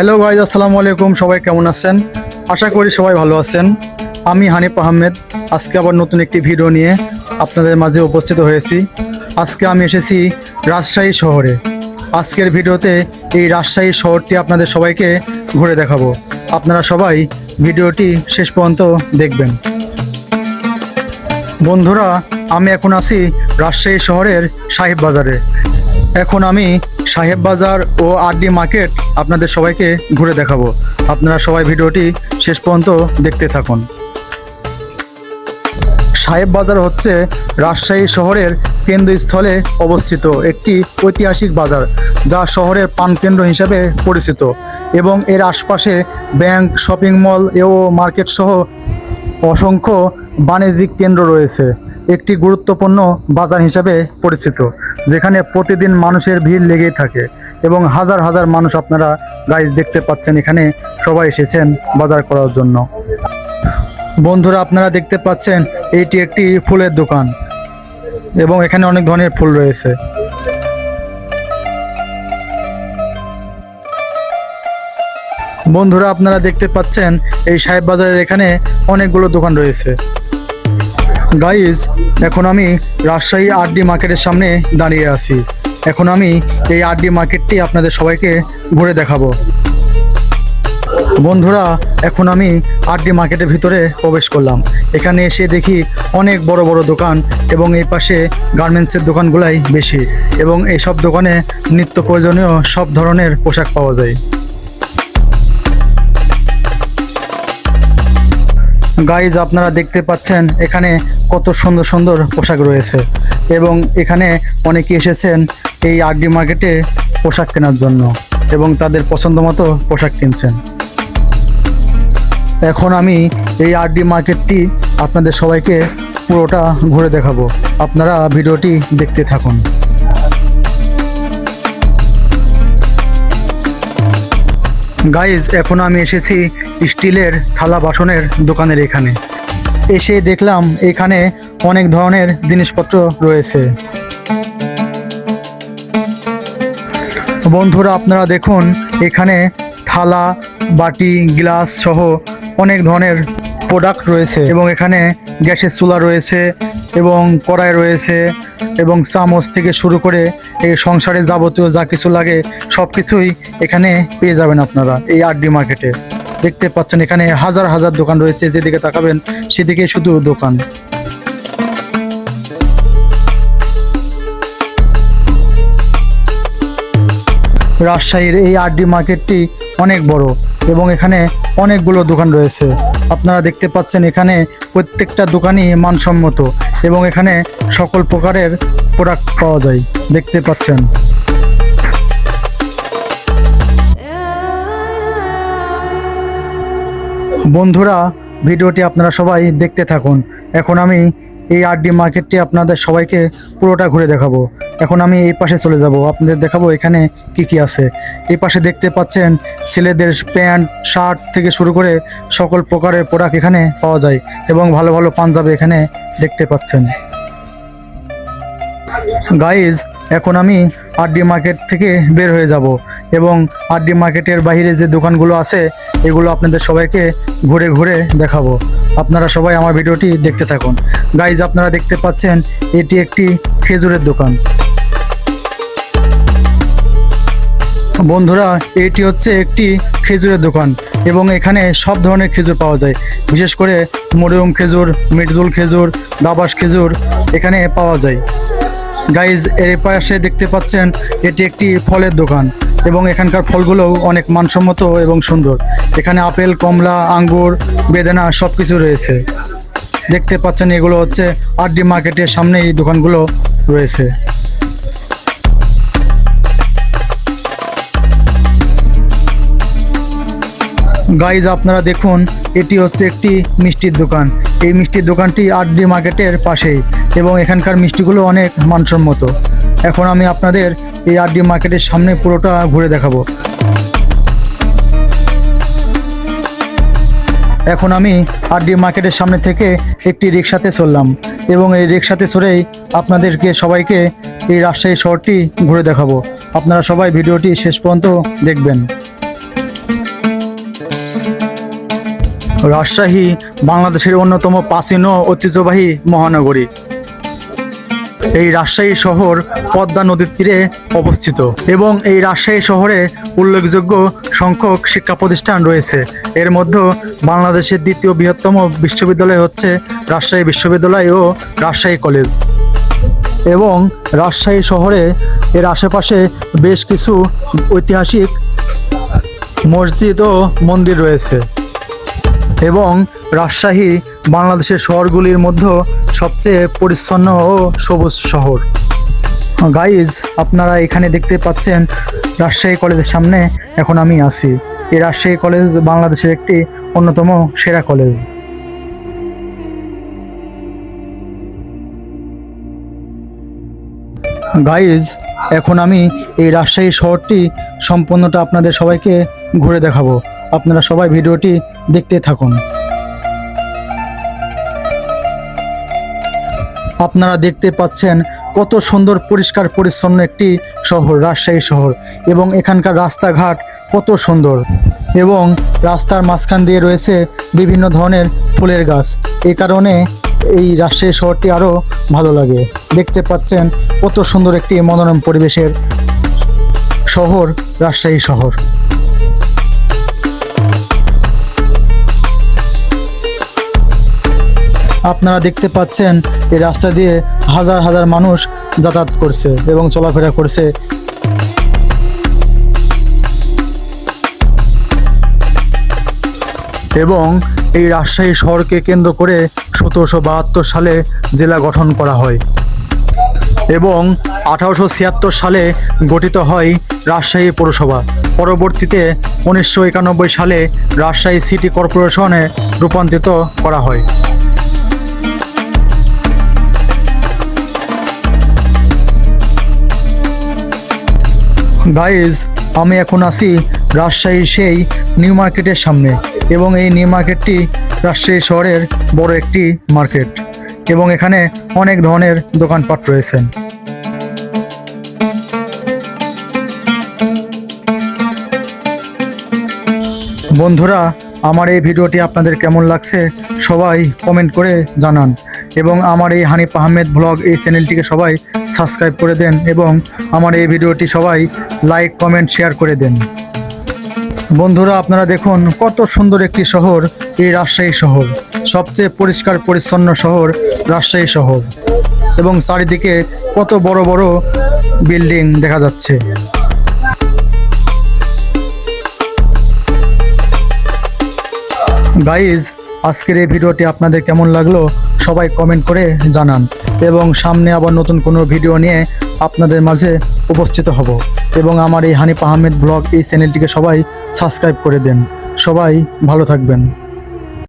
Hello guys আসসালামু আলাইকুম। সবাই কেমন আছেন? আশা করি সবাই ভালো আছেন। আমি হানিফ আহমেদ। আজকে আবার নতুন একটি ভিডিও নিয়ে আপনাদের মাঝে উপস্থিত হয়েছি। আজকে আমি এসেছি রাজশাহী শহরে। আজকের ভিডিওতে এই রাজশাহী শহরটি আপনাদের সবাইকে ঘুরে দেখাবো। আপনারা সবাই ভিডিওটি শেষ পর্যন্ত দেখবেন। বন্ধুরা, আমি এখন আছি রাজশাহী শহরের সাহেব বাজারে। এখন আমি সাহেব বাজার ও আরডি মার্কেট আপনাদের সবাইকে ঘুরে দেখাবো। আপনারা সবাই ভিডিওটি শেষ পর্যন্ত দেখতে থাকুন। সাহেব বাজার হচ্ছে রাজশাহী শহরের কেন্দ্রস্থলে অবস্থিত একটি ঐতিহাসিক বাজার, যা শহরের প্রাণকেন্দ্র হিসেবে পরিচিত এবং এর আশপাশে ব্যাংক, শপিং মল ও মার্কেট সহ অসংখ্য বাণিজ্যিক কেন্দ্র রয়েছে। একটি গুরুত্বপূর্ণ বাজার হিসাবে পরিচিত। যেখানে প্রতিদিন মানুষের ভিড় লেগেই থাকে এবং হাজার হাজার মানুষ আপনারা গাইজ দেখতে পাচ্ছেন, এখানে সবাই এসেছেন বাজার করার জন্য। বন্ধুরা, আপনারা দেখতে পাচ্ছেন, এটি একটি ফুলের দোকান এবং এখানে অনেক ধরনের ফুল রয়েছে। বন্ধুরা, আপনারা দেখতে পাচ্ছেন, এই সাহেব বাজারের এখানে অনেকগুলো দোকান রয়েছে। গাইজ এখন আমি রাজশাহী আর আরডি মার্কেটের সামনে দাঁড়িয়ে আছি। এখন আমি এই আর আরডি মার্কেটটি আপনাদের সবাইকে ঘুরে দেখাবো। বন্ধুরা, এখন আমি আর আরডি মার্কেটের ভিতরে প্রবেশ করলাম। এখানে এসে দেখি অনেক বড় বড় দোকান এবং এই পাশে গার্মেন্টসের দোকানগুলাই বেশি এবং এই সব দোকানে নিত্য প্রয়োজনীয় সব ধরনের পোশাক পাওয়া যায়। গাইজ আপনারা দেখতে পাচ্ছেন এখানে কত সুন্দর সুন্দর পোশাক রয়েছে এবং এখানে অনেকে এসেছেন এই আরডি মার্কেটে পোশাক কেনার জন্য এবং তাদের পছন্দ মতো পোশাক কিনছেন। এখন আমি এই আরডি মার্কেটটি আপনাদের সবাইকে পুরোটা ঘুরে দেখাবো। আপনারা ভিডিওটি দেখতে থাকুন। গাইজ এখন আমি এসেছি স্টিলের থালা বাসনের দোকানের এখানে। এসে দেখলাম এখানে অনেক ধরনের জিনিসপত্র রয়েছে। বন্ধুরা, আপনারা দেখুন, এখানে থালা, বাটি, গ্লাস সহ অনেক ধরনের প্রোডাক্ট রয়েছে এবং এখানে গ্যাসের চুলা রয়েছে এবং কড়াই রয়েছে এবং চামচ থেকে শুরু করে এই সংসারে যাবতীয় যা কিছু লাগে সব কিছুই এখানে পেয়ে যাবেন আপনারা এই আরডি মার্কেটে। দেখতে পাচ্ছেন এখানে হাজার হাজার দোকান রয়েছে, যেদিকে তাকাবেন সেদিকে শুধু দোকান। রাজশাহীর এই আরডি মার্কেটটি অনেক বড় এবং এখানে অনেকগুলো দোকান রয়েছে। আপনারা দেখতে পাচ্ছেন এখানে প্রত্যেকটা দোকানই মানসম্মত এবং এখানে সকল প্রকারের প্রোডাক্ট পাওয়া যায়। দেখতে পাচ্ছেন। বন্ধুরা, ভিডিওটি আপনারা সবাই দেখতে থাকুন। এখন আমি এই আরডি মার্কেটটি আপনাদের সবাইকে পুরোটা ঘুরে দেখাবো। এখন আমি এই পাশে চলে যাব। আপনাদের দেখাবো এখানে কি কি আছে। এই পাশে দেখতে পাচ্ছেন ছেলেদের প্যান্ট, শার্ট থেকে শুরু করে সকল প্রকারের প্রোডাক্ট এখানে পাওয়া যায় এবং ভালো ভালো পাঞ্জাবি এখানে দেখতে পাচ্ছেন। গাইজ এখন আমি আরডি মার্কেট থেকে বের হয়ে যাব। এবং আরডি মার্কেটের বাইরে যে দোকানগুলো আছে, এগুলো আপনাদের সবাইকে ঘুরে ঘুরে দেখাবো। আপনারা সবাই আমার ভিডিওটি দেখতে থাকুন। গাইজ আপনারা দেখতে পাচ্ছেন, এটি একটি খেজুরের দোকান। বন্ধুরা, এটি হচ্ছে একটি খেজুরের দোকান এবং এখানে সব ধরনের খেজুর পাওয়া যায়। বিশেষ করে মরিয়ম খেজুর মিটজুল খেজুর, দাবাস খেজুর এখানে পাওয়া যায়। গাইজ এর পাশে দেখতে পাচ্ছেন, এটি একটি ফলের দোকান। এবং এখানকার ফলগুলোও অনেক মানসম্মত এবং সুন্দর। এখানে আপেল, কমলা, আঙ্গুর, বেদানা সব কিছু রয়েছে। দেখতে পাচ্ছেন এগুলো হচ্ছে আরডি মার্কেটের সামনে এই দোকানগুলো রয়েছে। গাইজ আপনারা দেখুন, এটি হচ্ছে একটি মিষ্টির দোকান। এই মিষ্টির দোকানটি আরডি মার্কেটের পাশেই এবং এখানকার মিষ্টিগুলো অনেক মানসম্মত। এখন আমি আপনাদের এই আরডি মার্কেটের সামনে পুরোটা ঘুরে দেখাবো। এখন আমি আরডি মার্কেটের সামনে থেকে একটি রিক্সাতে চললাম এবং এই রিক্সাতে চড়েই আপনাদেরকে সবাইকে এই রাজশাহী শহরটি ঘুরে দেখাবো। আপনারা সবাই ভিডিওটি শেষ পর্যন্ত দেখবেন। রাজশাহী বাংলাদেশের অন্যতম প্রাচীন ঐতিহ্যবাহী মহানগরী। এই রাজশাহী শহর পদ্মা নদীর তীরে অবস্থিত এবং এই রাজশাহী শহরে উল্লেখযোগ্য সংখ্যক শিক্ষা প্রতিষ্ঠান রয়েছে। এর মধ্যে বাংলাদেশের দ্বিতীয় বৃহত্তম বিশ্ববিদ্যালয় হচ্ছে রাজশাহী বিশ্ববিদ্যালয় ও রাজশাহী কলেজ। এবং রাজশাহী শহরে এর আশেপাশে বেশ কিছু ঐতিহাসিক মসজিদ ও মন্দির রয়েছে। এবং রাজশাহী বাংলাদেশের শহরগুলির মধ্যে সবচেয়ে পরিচ্ছন্ন ও সবুজ শহর। গাইজ আপনারা এখানে দেখতে পাচ্ছেন রাজশাহী কলেজের সামনে এখন আমি আছি। এই রাজশাহী কলেজ বাংলাদেশের একটি অন্যতম সেরা কলেজ। গাইজ এখন আমি এই রাজশাহী শহরটি সম্পূর্ণটা আপনাদের সবাইকে ঘুরে দেখাবো। আপনারা সবাই ভিডিওটি দেখতে থাকুন। আপনারা দেখতে পাচ্ছেন কত সুন্দর, পরিষ্কার, পরিচ্ছন্ন একটি শহর, রাজশাহী শহর এবং এখানকার রাস্তাঘাট কত সুন্দর এবং রাস্তার মাঝখান দিয়ে রয়েছে বিভিন্ন ধরনের ফুলের গাছ। এই কারণে এই রাজশাহী শহরটি আরও ভালো লাগে। দেখতে পাচ্ছেন কত সুন্দর একটি মনোরম পরিবেশের শহর, রাজশাহী শহর। আপনারা দেখতে পাচ্ছেন এই রাস্তা দিয়ে হাজার হাজার মানুষ যাতায়াত করছে এবং চলাফেরা করছে। এবং এই রাজশাহী শহরকে কেন্দ্র করে সতেরোশো বাহাত্তর সালে জেলা গঠন করা হয়। এবং আঠারোশো ছিয়াত্তর সালে গঠিত হয় রাজশাহী পৌরসভা। পরবর্তীতে উনিশশো একানব্বই সালে রাজশাহী সিটি কর্পোরেশনে রূপান্তরিত করা হয়। গাইজ আমি এখন আছি রাজশাহীর সেই নিউ মার্কেটের সামনে এবং এই নিউ মার্কেটটি রাজশাহী শহরের বড় একটি মার্কেট এবং এখানে অনেক ধরনের দোকানপাট রয়েছেন বন্ধুরা, আমার এই ভিডিওটি আপনাদের কেমন লাগছে সবাই কমেন্ট করে জানান। এবং আমার এই হানিফ আহমেদ ব্লগ এই চ্যানেলটিকে সবাই সাবস্ক্রাইব করে দেন এবং আমার এই ভিডিওটি সবাই লাইক, কমেন্ট, শেয়ার করে দেন। বন্ধুরা, আপনারা দেখুন কত সুন্দর একটি শহর, এই রাজশাহী শহর। সবচেয়ে পরিষ্কার, পরিচ্ছন্ন শহর রাজশাহী শহর। এবং চারিদিকে কত বড় বড় বিল্ডিং দেখা যাচ্ছে। গাইজ আজকের এই ভিডিওটি আপনাদের কেমন লাগল সবাই কমেন্ট করে জানান। এবং সামনে আবার নতুন কোনো ভিডিও নিয়ে আপনাদের মাঝে উপস্থিত হব। এবং আমার এই হানিফ আহমেদ ব্লগ এই চ্যানেলটিকে সবাই সাবস্ক্রাইব করে দেন। সবাই ভালো থাকবেন।